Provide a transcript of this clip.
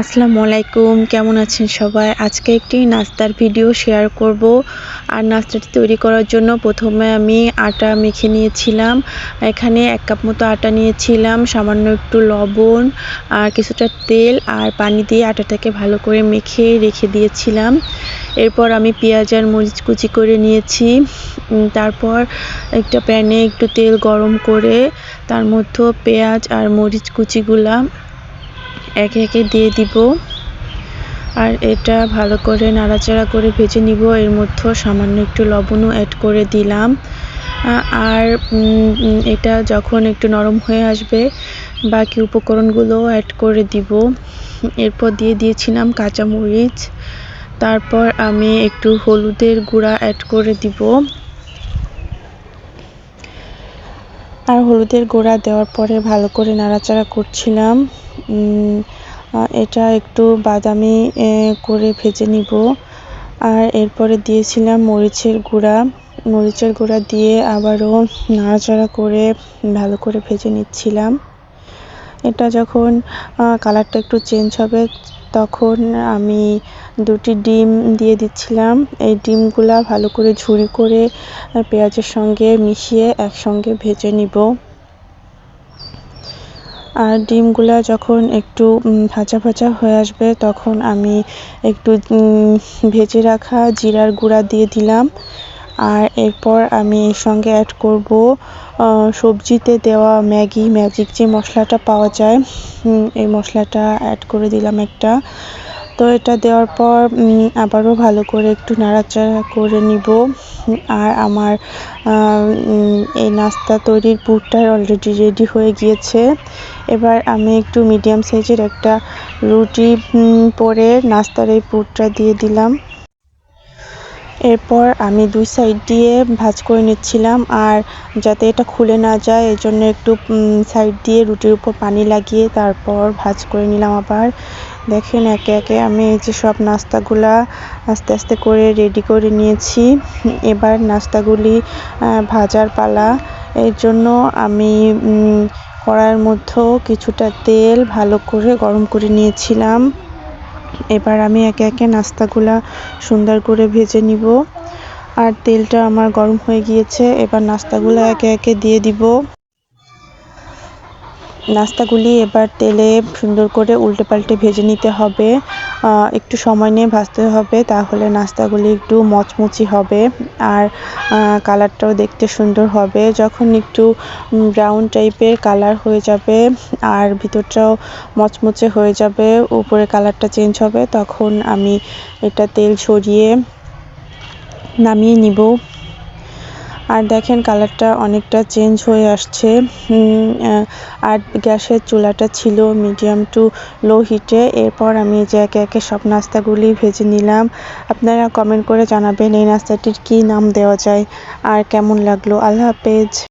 আসসালামু আলাইকুম, কেমন আছেন সবাই? আজকে একটি নাস্তার ভিডিও শেয়ার করব। আর নাস্তাটি তৈরি করার জন্য প্রথমে আমি আটা মেখে নিয়েছিলাম। এখানে এক কাপ মতো আটা নিয়েছিলাম, সামান্য একটু লবণ আর কিছুটা তেল আর পানি দিয়ে আটাটাকে ভালো করে মেখে রেখে দিয়েছিলাম। এরপর আমি পেঁয়াজ আর মরিচ কুচি করে নিয়েছি। তারপর একটা প্যানে একটু তেল গরম করে তার মধ্যে পেঁয়াজ আর মরিচ কুচিগুলা একে একে দিয়ে দিব। আর এটা ভালো করে নাড়াচাড়া করে ভেজে নিব। এর মধ্যে সামান্য একটু লবণও অ্যাড করে দিলাম। আর এটা যখন একটু নরম হয়ে আসবে, বাকি উপকরণগুলো অ্যাড করে দিব। এরপর দিয়ে দিয়েছিলাম কাঁচামরিচ। তারপর আমি একটু হলুদের গুঁড়া অ্যাড করে দিব। আর হলুদের গুঁড়া দেওয়ার পরে ভালো করে নাড়াচাড়া করছিলাম। এটা একটু বাদামি করে ভেজে নিব। আর এরপরে দিয়েছিলাম মরিচের গুঁড়া। মরিচের গুঁড়া দিয়ে আবারও নাড়াচাড়া করে ভালো করে ভেজে নিচ্ছিলাম। এটা যখন কালারটা একটু চেঞ্জ হবে, তখন আমি দুটি ডিম দিয়ে দিচ্ছিলাম। এই ডিমগুলা ভালো করে ঝুরি করে পেঁয়াজের সঙ্গে মিশিয়ে একসঙ্গে ভেজে নিব। আর ডিমগুলা যখন একটু ভাজা ভাজা হয়ে আসবে, তখন আমি একটু ভেজে রাখা জিরার গুঁড়া দিয়ে দিলাম। আর এরপর আমি এর সঙ্গে অ্যাড করব সবজিতে দেওয়া ম্যাগি। ম্যাজিক যে মশলাটা পাওয়া যায় এই মশলাটা অ্যাড করে দিলাম একটা। তো এটা দেওয়ার পর আবারও ভালো করে একটু নাড়াচাড়া করে নিব। আর আমার এই নাস্তা তৈরির পুরটা অলরেডি রেডি হয়ে গিয়েছে। এবার আমি একটু মিডিয়াম সাইজের একটা রুটি পরে নাস্তার এই পুরটা দিয়ে দিলাম। এরপর আমি দুই সাইড দিয়ে ভাজ করে নিচ্ছিলাম। আর যাতে এটা খুলে না যায় এই জন্য একটু সাইড দিয়ে রুটির উপর পানি লাগিয়ে তারপর ভাজ করে নিলাম আবার। দেখেন একে একে আমি এই যে সব নাস্তাগুলা আস্তে আস্তে করে রেডি করে নিয়েছি। এবার নাস্তাগুলি ভাজার পালা। এর জন্য আমি কড়াইয়ের মধ্যেও কিছুটা তেল ভালো করে গরম করে নিয়েছিলাম। এবার আমি একে একে নাস্তাগুলা সুন্দর করে ভেজে নিব। আর তেলটা আমার গরম হয়ে গিয়েছে, এবার নাস্তাগুলো একে একে দিয়ে দিব। নাস্তাগুলি এবার তেলে সুন্দর করে উল্টে পাল্টে ভেজে নিতে হবে। একটু সময় নিয়ে ভাজতে হবে, তাহলে নাস্তাগুলি একটু মচমচি হবে আর কালারটাও দেখতে সুন্দর হবে। যখন একটু ব্রাউন টাইপের কালার হয়ে যাবে আর ভিতরটাও মচমচে হয়ে যাবে, উপরে কালারটা চেঞ্জ হবে, তখন আমি এটা তেল সরিয়ে নামিয়ে নিব। আর দেখেন কালারটা অনেকটা চেঞ্জ হয়ে আসছে। আর গ্যাসের চুলাটা ছিল মিডিয়াম টু লো হিটে। এরপর আমি যে একে একে সব নাস্তাগুলি ভেজে নিলাম। আপনারা কমেন্ট করে জানাবেন এই নাস্তাটির কি নাম দেওয়া যায় আর কেমন লাগল। আল্লাহ হাফেজ।